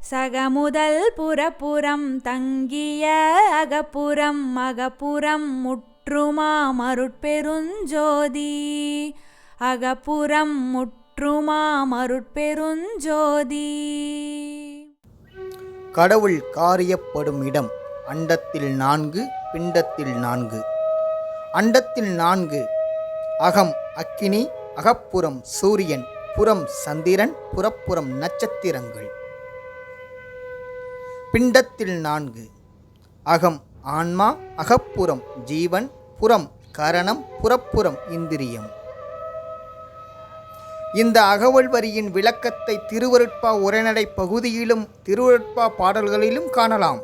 சகமுதல் புறப்புறம் தங்கிய அகப்புறம் அகப்புறம் முற்றுமா மருட்பெருஞ்சோதி. அகப்புறம் முற்றுமா மருட்பெருஞ்சோதி. கடவுள் காரியப்படும் இடம் அண்டத்தில் நான்கு பிண்டத்தில் நான்கு. அண்டத்தில் நான்கு அகம் அக்கினி அகப்புறம் சூரியன் புறம் சந்திரன் புறப்புறம் நட்சத்திரங்கள். பிண்டத்தில் நான்கு. அகம் ஆன்மா அகப்புறம் ஜீவன் புறம் கரணம் புறப்புறம் இந்திரியம். இந்த அகவல் வரியின் விளக்கத்தை திருவருட்பா உரைநடை பகுதியிலும் திருவருட்பா பாடல்களிலும் காணலாம்.